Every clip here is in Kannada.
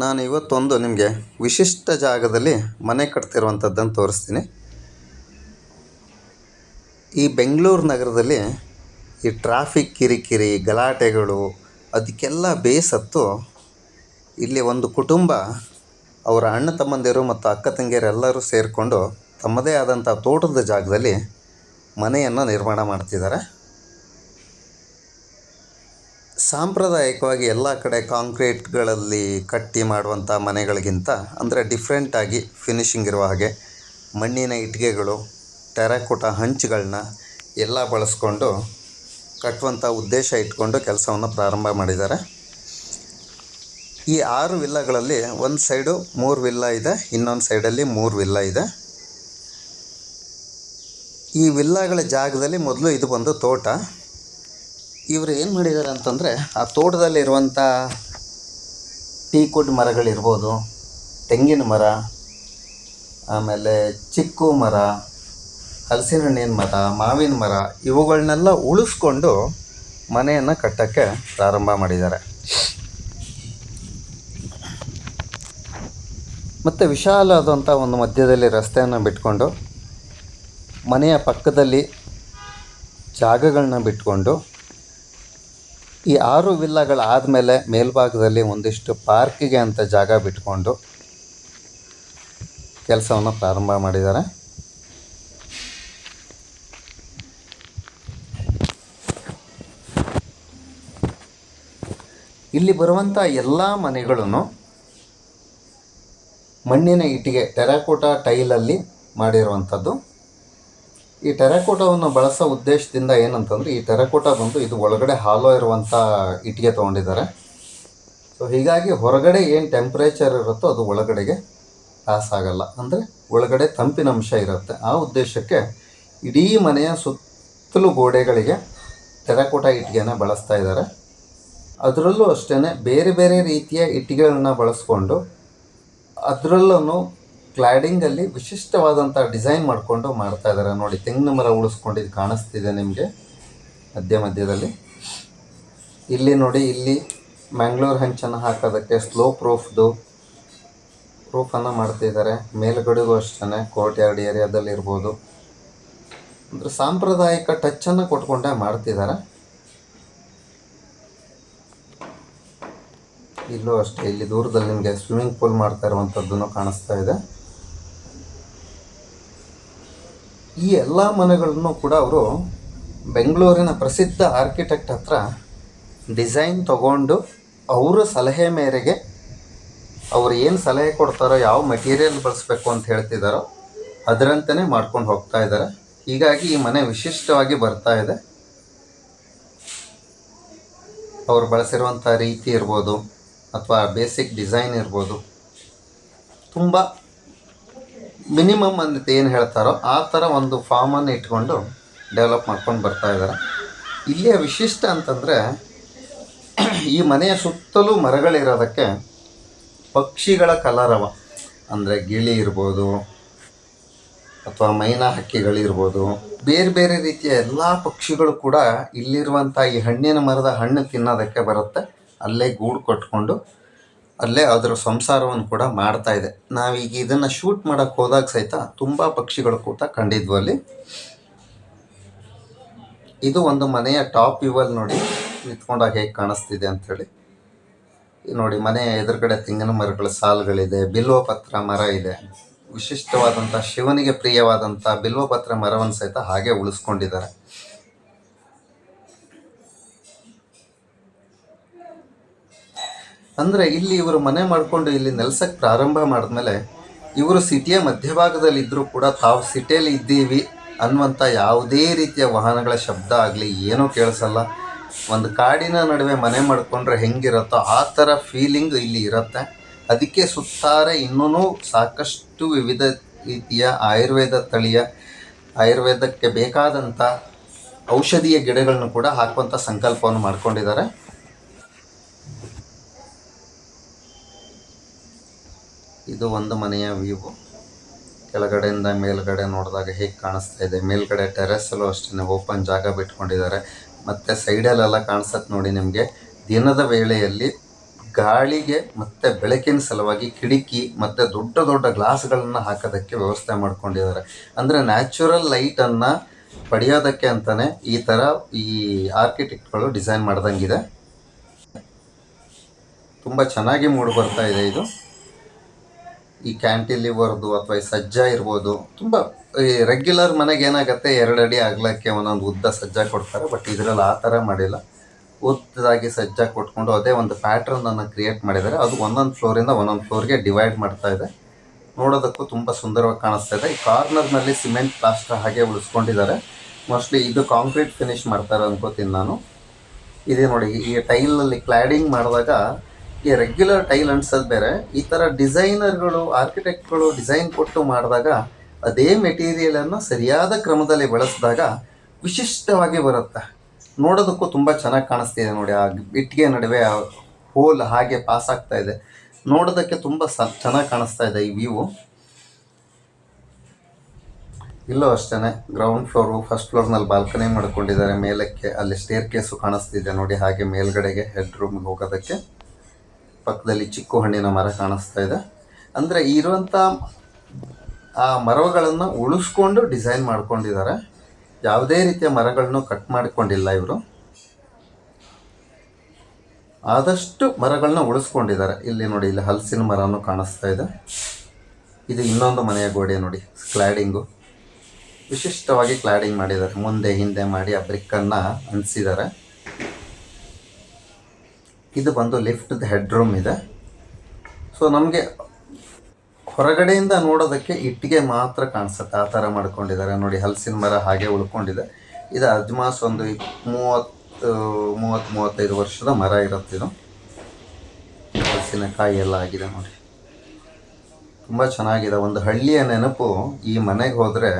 ನಾನು ಇವತ್ತೊಂದು ನಿಮಗೆ ವಿಶಿಷ್ಟ ಜಾಗದಲ್ಲಿ ಮನೆ ಕಟ್ತಿರುವಂಥದ್ದನ್ನು ತೋರಿಸ್ತೀನಿ. ಈ ಬೆಂಗಳೂರು ನಗರದಲ್ಲಿ ಈ ಟ್ರಾಫಿಕ್ ಕಿರಿಕಿರಿ, ಗಲಾಟೆಗಳು, ಅದಕ್ಕೆಲ್ಲ ಬೇಸತ್ತು ಇಲ್ಲಿ ಒಂದು ಕುಟುಂಬ ಅವರ ಅಣ್ಣ ತಮ್ಮಂದಿರು ಮತ್ತು ಅಕ್ಕ ತಂಗಿಯರೆಲ್ಲರೂ ಸೇರಿಕೊಂಡು ತಮ್ಮದೇ ಆದಂಥ ತೋಟದ ಜಾಗದಲ್ಲಿ ಮನೆಯನ್ನು ನಿರ್ಮಾಣ ಮಾಡ್ತಿದ್ದಾರೆ. ಸಾಂಪ್ರದಾಯಿಕವಾಗಿ ಎಲ್ಲ ಕಡೆ ಕಾಂಕ್ರೀಟ್ಗಳಲ್ಲಿ ಕಟ್ಟಿ ಮಾಡುವಂಥ ಮನೆಗಳಿಗಿಂತ ಅಂದರೆ ಡಿಫ್ರೆಂಟಾಗಿ ಫಿನಿಶಿಂಗ್ ಇರುವ ಹಾಗೆ ಮಣ್ಣಿನ ಇಟ್ಟಿಗೆಗಳು, ಟೆರಕೋಟ ಹಂಚುಗಳನ್ನ ಎಲ್ಲ ಬಳಸ್ಕೊಂಡು ಕಟ್ಟುವಂಥ ಉದ್ದೇಶ ಇಟ್ಕೊಂಡು ಕೆಲಸವನ್ನು ಪ್ರಾರಂಭ ಮಾಡಿದ್ದಾರೆ. ಈ ಆರು ವಿಲ್ಲಗಳಲ್ಲಿ ಒಂದು ಸೈಡು ಮೂರು ವಿಲ್ಲ ಇದೆ, ಇನ್ನೊಂದು ಸೈಡಲ್ಲಿ ಮೂರು ವಿಲ್ಲ ಇದೆ. ಈ ವಿಲ್ಲಗಳ ಜಾಗದಲ್ಲಿ ಮೊದಲು ಇದು ಬಂದು ತೋಟ. ಇವರು ಏನು ಮಾಡಿದ್ದಾರೆ ಅಂತಂದರೆ ಆ ತೋಟದಲ್ಲಿರುವಂಥ ಟೀಕುಡ್ ಮರಗಳಿರ್ಬೋದು, ತೆಂಗಿನ ಮರ, ಆಮೇಲೆ ಚಿಕ್ಕು ಮರ ಹಲಸಿನ ಹಣ್ಣಿನ ಮರ, ಮಾವಿನ ಮರ ಇವುಗಳನ್ನೆಲ್ಲ ಉಳಿಸ್ಕೊಂಡು ಮನೆಯನ್ನು ಕಟ್ಟೋಕ್ಕೆ ಪ್ರಾರಂಭ ಮಾಡಿದ್ದಾರೆ. ಮತ್ತು ವಿಶಾಲವಾದಂಥ ಒಂದು ಮಧ್ಯದಲ್ಲಿ ರಸ್ತೆಯನ್ನು ಬಿಟ್ಕೊಂಡು ಮನೆಯ ಪಕ್ಕದಲ್ಲಿ ಜಾಗಗಳನ್ನ ಬಿಟ್ಕೊಂಡು ಈ ಆರು ವಿಲ್ಲಾಗಳಾದಮೇಲೆ ಮೇಲ್ಭಾಗದಲ್ಲಿ ಒಂದಿಷ್ಟು ಪಾರ್ಕಿಗೆ ಅಂತ ಜಾಗ ಬಿಟ್ಕೊಂಡು ಕೆಲಸವನ್ನು ಪ್ರಾರಂಭ ಮಾಡಿದ್ದಾರೆ. ಇಲ್ಲಿ ಬರುವಂಥ ಎಲ್ಲ ಮನೆಗಳನ್ನು ಮಣ್ಣಿನ ಇಟ್ಟಿಗೆ ಟೆರಾಕೋಟಾ ಟೈಲಲ್ಲಿ ಮಾಡಿರುವಂಥದ್ದು. ಈ ಟೆರಕೋಟವನ್ನು ಬಳಸೋ ಉದ್ದೇಶದಿಂದ ಏನಂತಂದ್ರೆ, ಈ ಟೆರಕೋಟ ಬಂದು ಇದು ಒಳಗಡೆ ಹಾಲು ಇರುವಂಥ ಇಟ್ಟಿಗೆ ತೊಗೊಂಡಿದ್ದಾರೆ. ಸೊ ಹೀಗಾಗಿ ಹೊರಗಡೆ ಏನು ಟೆಂಪ್ರೇಚರ್ ಇರುತ್ತೋ ಅದು ಒಳಗಡೆಗೆ ಪಾಸ್ ಆಗಲ್ಲ. ಅಂದರೆ ಒಳಗಡೆ ತಂಪಿನ ಅಂಶ ಇರುತ್ತೆ. ಆ ಉದ್ದೇಶಕ್ಕೆ ಇಡೀ ಮನೆಯ ಸುತ್ತಲೂ ಗೋಡೆಗಳಿಗೆ ಟೆರಕೋಟ ಇಟ್ಟಿಗೆನ ಬಳಸ್ತಾ ಇದ್ದಾರೆ. ಅದರಲ್ಲೂ ಅಷ್ಟೇ ಬೇರೆ ಬೇರೆ ರೀತಿಯ ಇಟ್ಟಿಗೆಗಳನ್ನ ಬಳಸ್ಕೊಂಡು ಅದರಲ್ಲೂ ಕ್ಲಾಡಿಂಗಲ್ಲಿ ವಿಶಿಷ್ಟವಾದಂಥ ಡಿಸೈನ್ ಮಾಡಿಕೊಂಡು ಮಾಡ್ತಾ ಇದ್ದಾರೆ ನೋಡಿ, ತೆಂಗಿನ ಮರ ಉಳಿಸ್ಕೊಂಡಿದ್ದು ಕಾಣಿಸ್ತಿದೆ ನಿಮಗೆ ಮಧ್ಯ ಮಧ್ಯದಲ್ಲಿ ಇಲ್ಲಿ ನೋಡಿ, ಇಲ್ಲಿ ಮ್ಯಾಂಗ್ಳೂರ್ ಹಂಚನ್ನು ಹಾಕೋದಕ್ಕೆ ಸ್ಲೋ ಪ್ರೂಫ್ದು ಪ್ರೂಫನ್ನು ಮಾಡ್ತಿದ್ದಾರೆ ಮೇಲ್ಗಡೆಗೂ ಅಷ್ಟೇ ಕೋರ್ಟ್ ಯಾರ್ಡ್ ಏರಿಯಾದಲ್ಲಿ ಇರ್ಬೋದು. ಅಂದರೆ ಸಾಂಪ್ರದಾಯಿಕ ಟಚ್ಚನ್ನು ಕೊಟ್ಕೊಂಡೇ ಮಾಡ್ತಿದ್ದಾರೆ ಇಲ್ಲೂ ಅಷ್ಟೇ, ಇಲ್ಲಿ ದೂರದಲ್ಲಿ ನಿಮಗೆ ಸ್ವಿಮ್ಮಿಂಗ್ ಪೂಲ್ ಮಾಡ್ತಾ ಇರುವಂಥದ್ದನ್ನು ಕಾಣಿಸ್ತಾ ಇದೆ. ಈ ಎಲ್ಲ ಮನೆಗಳನ್ನು ಕೂಡ ಅವರು ಬೆಂಗಳೂರಿನ ಪ್ರಸಿದ್ಧ ಆರ್ಕಿಟೆಕ್ಟ್ ಹತ್ರ ಡಿಸೈನ್ ತಗೊಂಡು ಅವರ ಸಲಹೆ ಮೇರೆಗೆ ಅವ್ರು ಏನು ಸಲಹೆ ಕೊಡ್ತಾರೋ, ಯಾವ ಮೆಟೀರಿಯಲ್ ಬಳಸಬೇಕು ಅಂತ ಹೇಳ್ತಿದ್ದಾರೋ ಅದರಂತೆಯೇ ಮಾಡ್ಕೊಂಡು ಹೋಗ್ತಾ ಇದ್ದಾರೆ ಹೀಗಾಗಿ ಈ ಮನೆ ವಿಶಿಷ್ಟವಾಗಿ ಬರ್ತಾ ಇದೆ. ಅವ್ರು ಬಳಸಿರುವಂಥ ರೀತಿ ಇರ್ಬೋದು, ಅಥವಾ ಬೇಸಿಕ್ ಡಿಸೈನ್ ಇರ್ಬೋದು, ತುಂಬ ಮಿನಿಮಮ್ ಅಂತ ಏನು ಹೇಳ್ತಾರೋ ಆ ಥರ ಒಂದು ಫಾರ್ಮನ್ನು ಇಟ್ಕೊಂಡು ಡೆವಲಪ್ ಮಾಡ್ಕೊಂಡು ಬರ್ತಾ ಇದ್ದಾರೆ ಇಲ್ಲಿಯ ವಿಶಿಷ್ಟ ಅಂತಂದರೆ ಈ ಮನೆಯ ಸುತ್ತಲೂ ಮರಗಳಿರೋದಕ್ಕೆ ಪಕ್ಷಿಗಳ ಕಲರವ. ಅಂದರೆ ಗಿಳಿ ಇರ್ಬೋದು, ಅಥವಾ ಮೈನಾ ಹಕ್ಕಿಗಳಿರ್ಬೋದು ಬೇರೆ ಬೇರೆ ರೀತಿಯ ಎಲ್ಲ ಪಕ್ಷಿಗಳು ಕೂಡ ಇಲ್ಲಿರುವಂಥ ಈ ಹಣ್ಣಿನ ಮರದ ಹಣ್ಣು ತಿನ್ನೋದಕ್ಕೆ ಬರುತ್ತೆ. ಅಲ್ಲೇ ಗೂಡು ಕಟ್ಕೊಂಡು ಅಲ್ಲೇ ಅದರ ಸಂಸಾರವನ್ನು ಕೂಡ ಮಾಡ್ತಾ ಇದೆ. ನಾವೀಗ ಇದನ್ನು ಶೂಟ್ ಮಾಡೋಕ್ಕೆ ಹೋದಾಗ ಸಹಿತ ತುಂಬ ಪಕ್ಷಿಗಳು ಕೂಡ ಕಂಡಿದ್ವು ಅಲ್ಲಿ. ಇದು ಒಂದು ಮನೆಯ ಟಾಪ್ ವ್ಯೂವಲ್ಲಿ ನೋಡಿ ನಿಂತ್ಕೊಂಡಾಗ ಹೇಗೆ ಕಾಣಿಸ್ತಿದೆ ಅಂಥೇಳಿ ನೋಡಿ ಮನೆಯ ಎದುರುಗಡೆ ತೆಂಗಿನ ಮರಗಳ ಸಾಲುಗಳಿದೆ ಬಿಲ್ವಪತ್ರ ಮರ ಇದೆ. ವಿಶಿಷ್ಟವಾದಂಥ ಶಿವನಿಗೆ ಪ್ರಿಯವಾದಂಥ ಬಿಲ್ವಪತ್ರ ಮರವನ್ನು ಸಹಿತ ಹಾಗೆ ಉಳಿಸ್ಕೊಂಡಿದ್ದಾರೆ. ಅಂದರೆ ಇಲ್ಲಿ ಇವರು ಮನೆ ಮಾಡಿಕೊಂಡು ಇಲ್ಲಿ ನೆಲೆಸಕ್ಕೆ ಪ್ರಾರಂಭ ಮಾಡಿದ್ಮೇಲೆ ಇವರು ಸಿಟಿಯ ಮಧ್ಯಭಾಗದಲ್ಲಿ ಇದ್ದರೂ ಕೂಡ ತಾವು ಸಿಟಿಯಲ್ಲಿ ಇದ್ದೀವಿ ಅನ್ನುವಂಥ ಯಾವುದೇ ರೀತಿಯ ವಾಹನಗಳ ಶಬ್ದ ಆಗಲಿ, ಏನೂ ಕೇಳಿಸಲ್ಲ. ಒಂದು ಕಾಡಿನ ನಡುವೆ ಮನೆ ಮಾಡಿಕೊಂಡ್ರೆ ಹೆಂಗಿರುತ್ತೋ ಆ ಥರ ಫೀಲಿಂಗ್ ಇಲ್ಲಿ ಇರುತ್ತೆ. ಅದಕ್ಕೆ ಸುತ್ತಾರೆ ಇನ್ನೂ ಸಾಕಷ್ಟು ವಿವಿಧ ರೀತಿಯ ಆಯುರ್ವೇದ ತಳಿಯ, ಆಯುರ್ವೇದಕ್ಕೆ ಬೇಕಾದಂಥ ಔಷಧೀಯ ಗಿಡಗಳನ್ನು ಕೂಡ ಹಾಕುವಂಥ ಸಂಕಲ್ಪವನ್ನು ಮಾಡ್ಕೊಂಡಿದ್ದಾರೆ. ಇದು ಒಂದು ಮನೆಯ ವ್ಯೂ. ಕೆಳಗಡೆಯಿಂದ ಮೇಲ್ಗಡೆ ನೋಡಿದಾಗ ಹೇಗೆ ಕಾಣಿಸ್ತಾ ಇದೆ. ಮೇಲ್ಗಡೆ ಟೆರೆಸಲ್ಲೂ ಅಷ್ಟೇ ಓಪನ್ ಜಾಗ ಬಿಟ್ಕೊಂಡಿದ್ದಾರೆ. ಮತ್ತು ಸೈಡಲ್ಲೆಲ್ಲ ಕಾಣಿಸತ್ತೆ ನೋಡಿ ನಿಮಗೆ. ದಿನದ ವೇಳೆಯಲ್ಲಿ ಗಾಳಿಗೆ ಮತ್ತು ಬೆಳಕಿನ ಸಲುವಾಗಿ ಕಿಟಕಿ ಮತ್ತು ದೊಡ್ಡ ದೊಡ್ಡ ಗ್ಲಾಸ್ಗಳನ್ನು ಹಾಕೋದಕ್ಕೆ ವ್ಯವಸ್ಥೆ ಮಾಡ್ಕೊಂಡಿದ್ದಾರೆ. ಅಂದರೆ ನ್ಯಾಚುರಲ್ ಲೈಟನ್ನು ಪಡೆಯೋದಕ್ಕೆ ಅಂತಲೇ ಈ ಥರ ಈ ಆರ್ಕಿಟೆಕ್ಟ್ಗಳು ಡಿಸೈನ್ ಮಾಡ್ದಂಗಿದೆ. ತುಂಬ ಚೆನ್ನಾಗಿ ಮೂಡಿ ಬರ್ತಾ ಇದೆ ಇದು. ಈ ಕ್ಯಾಂಟಿಲಿವರ್ದು ಅಥವಾ ಈ ಸಜ್ಜ ಇರ್ಬೋದು, ತುಂಬ ಈ ರೆಗ್ಯುಲರ್ ಮನೆಗೆ ಏನಾಗುತ್ತೆ ಎರಡು ಅಡಿ ಅಗಲಕ್ಕೆ ಒಂದೊಂದು ಉದ್ದ ಸಜ್ಜ ಕೊಡ್ತಾರೆ ಬಟ್ ಇದರಲ್ಲಿ ಆ ಥರ ಮಾಡಿಲ್ಲ. ಉದ್ದದಾಗಿ ಸಜ್ಜ ಕೊಟ್ಕೊಂಡು ಅದೇ ಒಂದು ಪ್ಯಾಟ್ರನನ್ನು ಕ್ರಿಯೇಟ್ ಮಾಡಿದ್ದಾರೆ. ಅದು ಒಂದೊಂದು ಫ್ಲೋರಿಂದ ಒಂದೊಂದು ಫ್ಲೋರ್ಗೆ ಡಿವೈಡ್ ಮಾಡ್ತಾ ಇದೆ. ನೋಡೋದಕ್ಕೂ ತುಂಬ ಸುಂದರವಾಗಿ ಕಾಣಿಸ್ತಾ ಇದೆ. ಈ ಕಾರ್ನರ್ನಲ್ಲಿ ಸಿಮೆಂಟ್ ಪ್ಲಾಸ್ಟರ್ ಹಾಗೆ ಉಳಿಸ್ಕೊಂಡಿದ್ದಾರೆ. ಮೋಸ್ಟ್ಲಿ ಇದು ಕಾಂಕ್ರೀಟ್ ಫಿನಿಶ್ ಮಾಡ್ತಾರೆ ಅನ್ಕೋತೀನಿ ನಾನು. ಇದೇ ನೋಡಿ, ಈ ಟೈಲಲ್ಲಿ ಕ್ಲಾಡಿಂಗ್ ಮಾಡಿದಾಗ ಈ ರೆಗ್ಯುಲರ್ ಟೈಲ್ ಅಂಟಿಸೋದು ಬೇರೆ. ಈ ಥರ ಡಿಸೈನರ್ಗಳು ಆರ್ಕಿಟೆಕ್ಟ್ಗಳು ಡಿಸೈನ್ ಕೊಟ್ಟು ಮಾಡಿದಾಗ ಅದೇ ಮೆಟೀರಿಯಲನ್ನು ಸರಿಯಾದ ಕ್ರಮದಲ್ಲಿ ಬಳಸಿದಾಗ ವಿಶಿಷ್ಟವಾಗಿ ಬರುತ್ತೆ. ನೋಡೋದಕ್ಕೂ ತುಂಬ ಚೆನ್ನಾಗಿ ಕಾಣಿಸ್ತಿದೆ ನೋಡಿ, ಆ ಇಟ್ಟಿಗೆ ನಡುವೆ ಆ ಹೋಲ್ ಹಾಗೆ ಪಾಸ್ ಆಗ್ತಾ ಇದೆ. ನೋಡೋದಕ್ಕೆ ತುಂಬ ಸ, ಚೆನ್ನಾಗಿ ಕಾಣಿಸ್ತಾ ಇದೆ ಈ ವ್ಯೂ ಇಲ್ಲೂ ಅಷ್ಟೇ ಗ್ರೌಂಡ್ ಫ್ಲೋರು ಫಸ್ಟ್ ಫ್ಲೋರ್ನಲ್ಲಿ ಬಾಲ್ಕನಿ ಮಾಡ್ಕೊಂಡಿದ್ದಾರೆ. ಮೇಲಕ್ಕೆ ಅಲ್ಲಿ ಸ್ಟೇರ್ ಕೇಸು ಕಾಣಿಸ್ತಿದೆ ನೋಡಿ, ಹಾಗೆ ಮೇಲ್ಗಡೆಗೆ ಹೆಡ್ ರೂಮ್ಗೆ ಹೋಗೋದಕ್ಕೆ. ಪಕ್ಕದಲ್ಲಿ ಚಿಕ್ಕು ಹಣ್ಣಿನ ಮರ ಕಾಣಿಸ್ತಾ ಇದೆ. ಅಂದರೆ ಇರುವಂಥ ಆ ಮರಗಳನ್ನು ಉಳಿಸ್ಕೊಂಡು ಡಿಸೈನ್ ಮಾಡ್ಕೊಂಡಿದ್ದಾರೆ. ಯಾವುದೇ ರೀತಿಯ ಮರಗಳನ್ನು ಕಟ್ ಮಾಡಿಕೊಂಡಿಲ್ಲ ಇವರು. ಆದಷ್ಟು ಮರಗಳನ್ನ ಉಳಿಸ್ಕೊಂಡಿದ್ದಾರೆ. ಇಲ್ಲಿ ನೋಡಿ, ಇಲ್ಲಿ ಹಲಸಿನ ಮರನೂ ಕಾಣಿಸ್ತಾ ಇದೆ. ಇದು ಇನ್ನೊಂದು ಮನೆಯ ಗೋಡೆ ನೋಡಿ ಕ್ಲಾಡಿಂಗು ವಿಶಿಷ್ಟವಾಗಿ ಕ್ಲಾಡಿಂಗ್ ಮಾಡಿದ್ದಾರೆ. ಮುಂದೆ ಹಿಂದೆ ಮಾಡಿ ಆ ಬ್ರಿಕ್ಕನ್ನು ಅಂಟಿಸಿದ್ದಾರೆ. ಇದು ಬಂದು ಲಿಫ್ಟ್ ಹೆಡ್ ರೂಮ್ ಇದೆ. ಸೊ ನಮಗೆ ಹೊರಗಡೆಯಿಂದ ನೋಡೋದಕ್ಕೆ ಇಟ್ಟಿಗೆ ಮಾತ್ರ ಕಾಣಿಸುತ್ತೆ. ಆ ಥರ ಮಾಡ್ಕೊಂಡಿದ್ದಾರೆ. ನೋಡಿ, ಹಲಸಿನ ಮರ ಹಾಗೆ ಉಳ್ಕೊಂಡಿದೆ. ಇದು ಅಜ್ಮಾಸ್ ಒಂದು ಮೂವತ್ತು ಮೂವತ್ತು, ಮೂವತ್ತೈದು ವರ್ಷದ ಮರ ಇರುತ್ತೆ ಹಲಸಿನ ಕಾಯಿ ಎಲ್ಲ ಆಗಿದೆ ನೋಡಿ. ತುಂಬ ಚೆನ್ನಾಗಿದೆ. ಒಂದು ಹಳ್ಳಿಯ ನೆನಪು ಈ ಮನೆಗೆ ಹೋದರೆ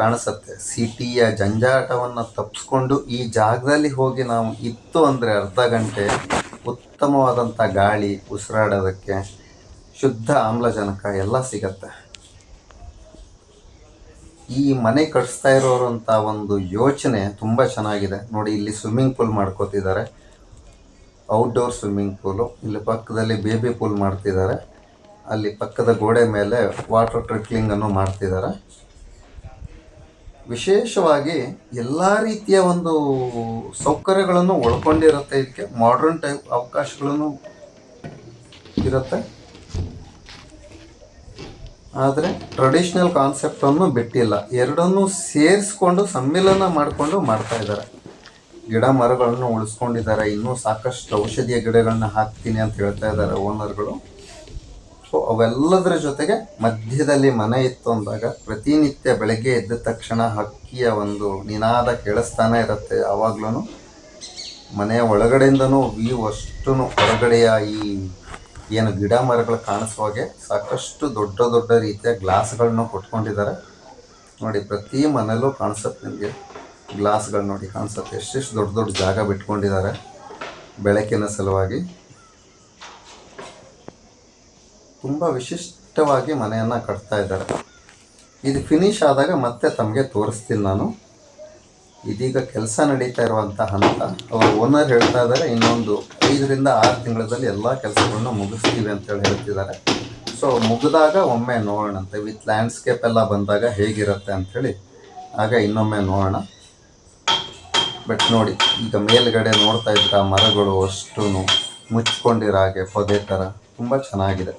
ಕಾಣಿಸುತ್ತೆ. ಸಿಟಿಯ ಜಂಜಾಟವನ್ನು ತಪ್ಪಿಸ್ಕೊಂಡು ಈ ಜಾಗದಲ್ಲಿ ಹೋಗಿ ನಾವು ಇತ್ತು ಅಂದರೆ ಅರ್ಧ ಗಂಟೆ ಉತ್ತಮವಾದಂಥ ಗಾಳಿ ಉಸಿರಾಡೋದಕ್ಕೆ ಶುದ್ಧ ಆಮ್ಲಜನಕ ಎಲ್ಲ ಸಿಗತ್ತೆ. ಈ ಮನೆ ಕಟ್ಸ್ತಾ ಇರೋರಂಥ ಒಂದು ಯೋಚನೆ ತುಂಬ ಚೆನ್ನಾಗಿದೆ. ನೋಡಿ, ಇಲ್ಲಿ ಸ್ವಿಮ್ಮಿಂಗ್ ಪೂಲ್ ಮಾಡ್ಕೋತಿದ್ದಾರೆ. ಔಟ್ಡೋರ್ ಸ್ವಿಮ್ಮಿಂಗ್ ಪೂಲು ಇಲ್ಲಿ ಪಕ್ಕದಲ್ಲಿ ಬೇಬಿ ಪೂಲ್ ಮಾಡ್ತಿದ್ದಾರೆ. ಅಲ್ಲಿ ಪಕ್ಕದ ಗೋಡೆ ಮೇಲೆ ವಾಟರ್ ಟ್ರಿಕ್ಲಿಂಗನ್ನು ಮಾಡ್ತಿದ್ದಾರೆ. ವಿಶೇಷವಾಗಿ ಎಲ್ಲ ರೀತಿಯ ಒಂದು ಸೌಕರ್ಯಗಳನ್ನು ಒಳ್ಕೊಂಡಿರುತ್ತೆ ಇದಕ್ಕೆ ಮಾಡ್ರನ್ ಟೈಪ್ ಅವಕಾಶಗಳನ್ನು ಇರುತ್ತೆ. ಆದರೆ ಟ್ರೆಡಿಷ್ನಲ್ ಕಾನ್ಸೆಪ್ಟನ್ನು ಬಿಟ್ಟಿಲ್ಲ. ಎರಡನ್ನೂ ಸೇರಿಸ್ಕೊಂಡು ಸಮ್ಮಿಲನ ಮಾಡಿಕೊಂಡು ಮಾಡ್ತಾ ಇದ್ದಾರೆ. ಗಿಡ ಮರಗಳನ್ನು ಉಳಿಸ್ಕೊಂಡಿದ್ದಾರೆ. ಇನ್ನೂ ಸಾಕಷ್ಟು ಔಷಧಿಯ ಗಿಡಗಳನ್ನ ಹಾಕ್ತೀನಿ ಅಂತ ಹೇಳ್ತಾ ಇದ್ದಾರೆ ಓನರ್ಗಳು ಸೊ ಅವೆಲ್ಲದರ ಜೊತೆಗೆ ಮಧ್ಯದಲ್ಲಿ ಮನೆ ಇತ್ತು ಅಂದಾಗ ಪ್ರತಿನಿತ್ಯ ಬೆಳಗ್ಗೆ ಎದ್ದ ತಕ್ಷಣ ಹಕ್ಕಿಯ ಒಂದು ನಿನಾದ ಕೇಳಿಸ್ತಾನೆ ಇರುತ್ತೆ. ಯಾವಾಗ್ಲೂ ಮನೆಯ ಒಳಗಡೆಯಿಂದನೂ ವ್ಯೂ ಅಷ್ಟು ಹೊರಗಡೆಯ ಈ ಏನು ಗಿಡ ಮರಗಳು ಕಾಣಿಸುವ ಹಾಗೆ ಸಾಕಷ್ಟು ದೊಡ್ಡ ದೊಡ್ಡ ರೀತಿಯ ಗ್ಲಾಸ್ಗಳನ್ನ ಕೊಟ್ಕೊಂಡಿದ್ದಾರೆ. ನೋಡಿ, ಪ್ರತಿ ಮನೆಯಲ್ಲೂ ಕಾಣಿಸುತ್ತೆ ನಿಮಗೆ. ಗ್ಲಾಸ್ಗಳು ನೋಡಿ ಕಾಣಿಸುತ್ತೆ. ಎಷ್ಟೆಷ್ಟು ದೊಡ್ಡ ದೊಡ್ಡ ಜಾಗ ಬಿಟ್ಕೊಂಡಿದ್ದಾರೆ. ಬೆಳಕಿನ ಸಲುವಾಗಿ. ತುಂಬ ವಿಶಿಷ್ಟವಾಗಿ ಮನೆಯನ್ನು ಕಟ್ತಾ ಇದ್ದಾರೆ. ಇದು ಫಿನಿಶ್ ಆದಾಗ ಮತ್ತೆ ತಮಗೆ ತೋರಿಸ್ತೀನಿ ನಾನು. ಇದೀಗ ಕೆಲಸ ನಡೀತಾ ಇರುವಂಥ ಹಂತ. ಅವರು ಓನರ್ ಹೇಳ್ತಾ ಇದ್ದಾರೆ, ಇನ್ನೊಂದು ಐದರಿಂದ ಆರು ತಿಂಗಳಲ್ಲಿ ಎಲ್ಲ ಕೆಲಸಗಳನ್ನ ಮುಗಿಸ್ತೀವಿ ಅಂತೇಳಿ ಹೇಳ್ತಿದ್ದಾರೆ. ಸೊ ಮುಗಿದಾಗ ಒಮ್ಮೆ ನೋಡೋಣಂತೆ ವಿತ್ ಲ್ಯಾಂಡ್ಸ್ಕೇಪ್ ಎಲ್ಲ ಬಂದಾಗ ಹೇಗಿರುತ್ತೆ ಅಂಥೇಳಿ ಆಗ ಇನ್ನೊಮ್ಮೆ ನೋಡೋಣ. ಬಟ್ ನೋಡಿ, ಈಗ ಮೇಲ್ಗಡೆ ನೋಡ್ತಾ ಇದ್ರೆ ಮರಗಳು ಅಷ್ಟು ಮುಚ್ಕೊಂಡಿರೋ ಹಾಗೆ ಪೊದೆ ಥರ ತುಂಬ ಚೆನ್ನಾಗಿದೆ.